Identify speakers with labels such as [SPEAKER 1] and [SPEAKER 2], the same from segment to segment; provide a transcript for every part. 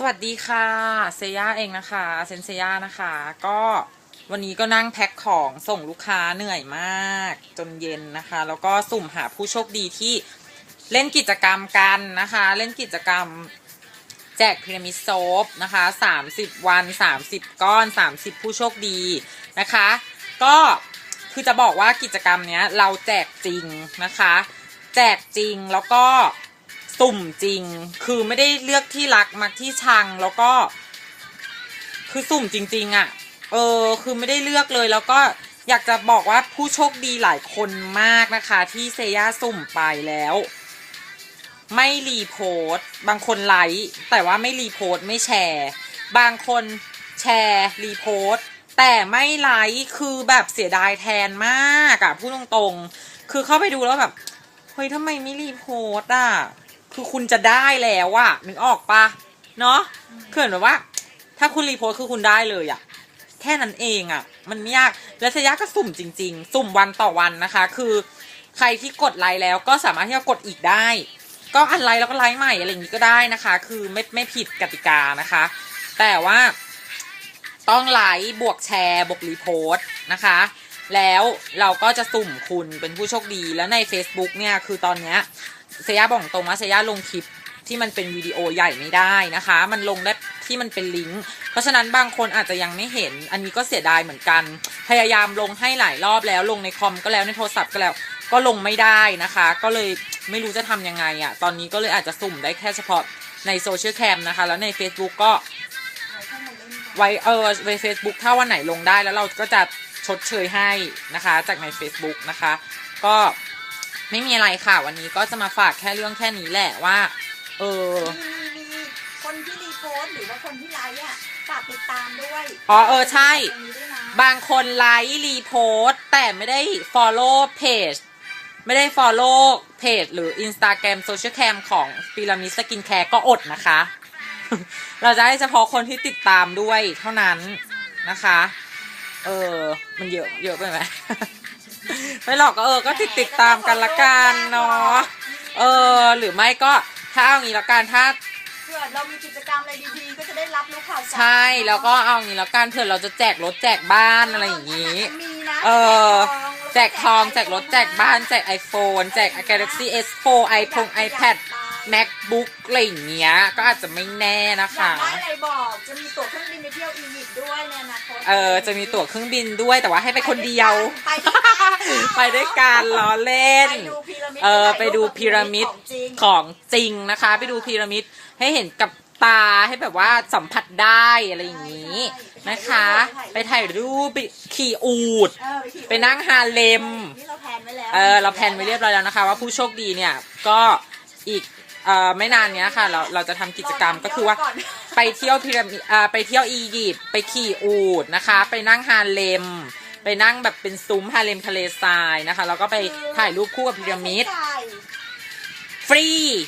[SPEAKER 1] สวัสดีค่ะ เซย่าเองนะคะ เซนเซย่านะคะ ก็วันนี้ก็นั่งแพ็คของส่งลูกค้าเหนื่อยมากจนเย็นนะคะ แล้วก็สุ่มหาผู้โชคดีที่เล่นกิจกรรมกันนะคะ เล่นกิจกรรมแจกพีระมิดโซฟนะคะ30 วัน 30 ก้อน 30 ผู้โชคดีนะคะ ก็คือจะบอกว่ากิจกรรมเนี้ยเราแจกจริงนะคะ แจกจริงแล้วก็ สุ่มจริง คือไม่ได้เลือกที่รักมาที่ชังแล้วก็ คือสุ่มจริง ๆอะ่ะ เออ คือไม่ได้เลือกเลยแล้วก็อยากจะบอกว่าผู้โชคดีหลายคนมากนะคะ ที่เซย่าสุ่มไปแล้ว ไม่รีโพสต์ บางคนไลค์แต่ว่าไม่รีโพสต์ไม่แชร์ บางคนแชร์รีโพสต์แต่ไม่ไลค์คือแบบเสียดายแทนมากอะพูดตรงๆ คือเข้าไปดูแล้วแบบ เฮ้ยทำไมไม่รีโพสต์อะ คือคุณจะได้แล้วอะนึกออกปะเนาะคือเหมือนแบบว่า ถ้าคุณรีโพส์คือคุณได้เลยอะแค่นั้นเองอะมันไม่ยากและเซย่าก็สุ่มจริง ๆ สุ่มวันต่อวันนะคะ คือใครที่กดไลค์แล้วก็สามารถที่จะกดอีกได้ ก็อันไลค์แล้วก็ไลค์ใหม่อะไรอย่างนี้ก็ได้นะคะ คือไม่ไม่ผิดกติกานะคะ แต่ว่าต้องไลค์บวกแชร์บวกรีโพสนะคะ แล้วเราก็จะสุ่มคุณเป็นผู้โชคดีแล้วใน Facebook เนี่ยคือตอนเนี้ย เซย่าบอกตรงว่าเซย่าลงคลิปที่มันเป็นวิดีโอใหญ่ไม่ได้นะคะ มันลงได้ที่มันเป็นลิงก์เพราะฉะนั้นบางคนอาจจะยังไม่เห็น อันนี้ก็เสียดายเหมือนกัน พยายามลงให้หลายรอบแล้วลงในคอมก็แล้วในโทรศัพท์ก็แล้ว ก็ลงไม่ได้นะคะ ก็เลยไม่รู้จะทำยังไงอะ่ะ ตอนนี้ก็เลยอาจจะสุ่มได้แค่เฉพาะในโซเชียลแคมนะคะ แล้วใน Facebook ก็ไว้เออใน Facebook ถ้าวันไหนลงได้แล้วเราก็จะชดเชยให้นะคะ จากใน Facebook นะคะ ก็ ไม่มีอะไรค่ะ วันนี้ก็จะมาฝากแค่เรื่องแค่นี้แหละว่า เออ
[SPEAKER 2] มีมีมีคนที่รีโพสต์หรือว่าคนที่ไลค์อะฝากติดตามด้วย
[SPEAKER 1] อ๋อเออใช่
[SPEAKER 2] ตรงนี้ด้วยนะ
[SPEAKER 1] บางคนไลค์รีโพสต์แต่ไม่ได้ follow page ไม่ได้ follow page หรือ Instagram social cam ของ Pyramid Skin Care ก็อดนะคะ เราจะให้เฉพาะคนที่ติดตามด้วยเท่านั้นนะคะ เออ มันเยอะ เยอะไปไหม ไม่หรอกก็เออก็ติดติดตามกันละกันเนาะเออ หรือไม่ก็ถ้าเอางี้ละกันถ้า
[SPEAKER 2] เผื่อเรามีกิจกรรมอะไรดีๆก็จะได้รับรู้ข่าวสาร
[SPEAKER 1] ใช่แล้วก็เอางี้ละกันเผื่อเราจะแจกรถแจกบ้านอะไรอย่างนี้
[SPEAKER 2] มีนะ
[SPEAKER 1] เออ แจกทองแจกรถแจกบ้านแจก iPhone แจก Galaxy S4 iPhone iPad MacBook อะไรอย่างเงี้ย ก็อาจจะไม่แน่นะ
[SPEAKER 2] อยา
[SPEAKER 1] คะ
[SPEAKER 2] กได้อะไรบอกจะมีตั๋วเครื่องบินไปเที่ยวอียิปต์ด้วยในอนาคต
[SPEAKER 1] เออ จะมีตั๋วเครื่องบินด้วยแต่ว่าให้ไปคนเดียว
[SPEAKER 2] ไปด้วยกัน
[SPEAKER 1] ไปด้วยกันล้อเล่น
[SPEAKER 2] ไปดูพีระมิด
[SPEAKER 1] เออ ไปดูพีระมิด
[SPEAKER 2] ของจริง
[SPEAKER 1] ของจริงนะคะ ไปดูพีระมิดให้เห็นกับตาให้แบบว่าสัมผัสได้อะไรอย่างนี้นะคะไปถ่ายรูปไปขี่อูด
[SPEAKER 2] เออขี่
[SPEAKER 1] ไปนั่งฮาเลม
[SPEAKER 2] นี่เราแพลนไว้แล้ว
[SPEAKER 1] เออเราแพลนไว้เรียบร้อยแล้วนะคะ ว่าผู้โชคดีเนี่ยก็อีก เอ่อไม่นานเนี้ยค่ะ เราเราจะทำกิจกรรมก็คือว่า
[SPEAKER 2] ก่น
[SPEAKER 1] ไปเที่ยวพีระมิดอ่าไปเที่ยวอียิปต์ไปขี่อูดนะคะ ไปนั่งฮาเลม ไปนั่งแบบเป็นซุ้มฮาเลมทะเลทรายนะคะ แล้วก็ไปถ่ายรูปคู่กับพีระมิด
[SPEAKER 2] ใช่
[SPEAKER 1] ฟรี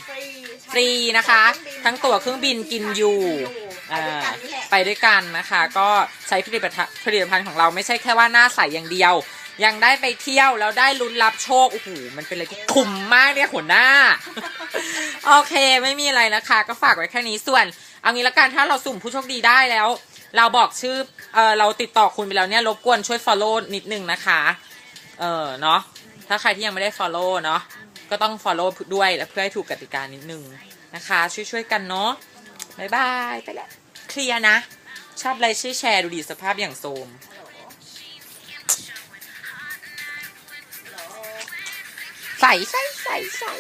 [SPEAKER 2] ฟรี
[SPEAKER 1] ฟรีนะคะ ทั้งตั๋วเครื่องบินกินอยู่
[SPEAKER 2] ไปด้วย
[SPEAKER 1] อ่า
[SPEAKER 2] กันนี่แหละ
[SPEAKER 1] ไปด้วยกันนะคะ ก็ใช้ผลิตภัณฑ์ผลิตภัณฑ์ของเราไม่ใช่แค่ว่าหน้าใสอย่างเดียว ยังได้ไปเที่ยวแล้วได้ลุ้นรับโชคโอ้โหมันเป็นอะไรที่คุ้มมากเนี่ยหัวหน้า โอเค ไม่มีอะไรนะคะ ก็ฝากไว้แค่นี้ส่วน เอางี้ละกันถ้าเราสุ่มผู้โชคดีได้แล้ว เราบอกชื่อเออเราติดต่อคุณไปแล้วเนี่ยรบกวนช่วย follow นิดนึงนะคะ เออเนาะถ้าใครที่ยังไม่ได้ follow เนาะก็ต้อง follow ด้วยเพื่อให้ถูกกติกานิดนึงนะคะ ช่วยๆกันเนาะบายบายไปแล้วเคลียร์นะ ชอบอะไรช่วยแชร์ดูดีสภาพอย่างโทม ใส่ใส่ใส่ใส่